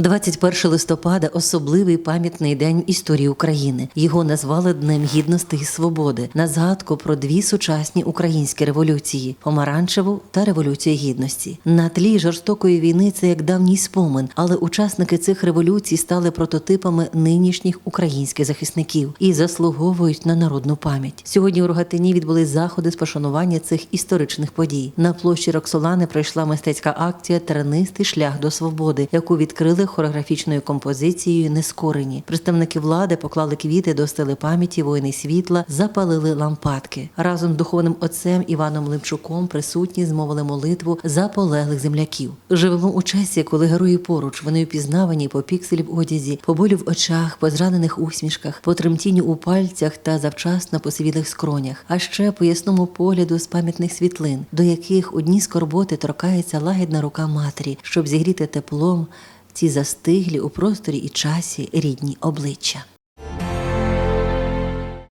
21 листопада особливий пам'ятний день історії України. Його назвали Днем гідності і свободи на згадку про дві сучасні українські революції помаранчеву та революцію гідності. На тлі жорстокої війни це як давній спомин, але учасники цих революцій стали прототипами нинішніх українських захисників і заслуговують на народну пам'ять. Сьогодні у Рогатині відбулись заходи з пошанування цих історичних подій. На площі Роксолани пройшла мистецька акція Тернистий шлях до свободи, яку відкрили хореографічною композицією Нескорені. Представники влади поклали квіти до стели пам'яті воїни світла, запалили лампадки. Разом з духовним отцем Іваном Лимчуком присутні змовили молитву за полеглих земляків. Живемо у часі, коли герої поруч вони впізнавані по пікселі в одязі, по болю в очах, по зранених усмішках, по тремтінню у пальцях та завчасно посивілих скронях, а ще по ясному погляду з пам'ятних світлин, до яких у дні скорботи торкається лагідна рука матері, щоб зігріти теплом ці застиглі у просторі і часі рідні обличчя.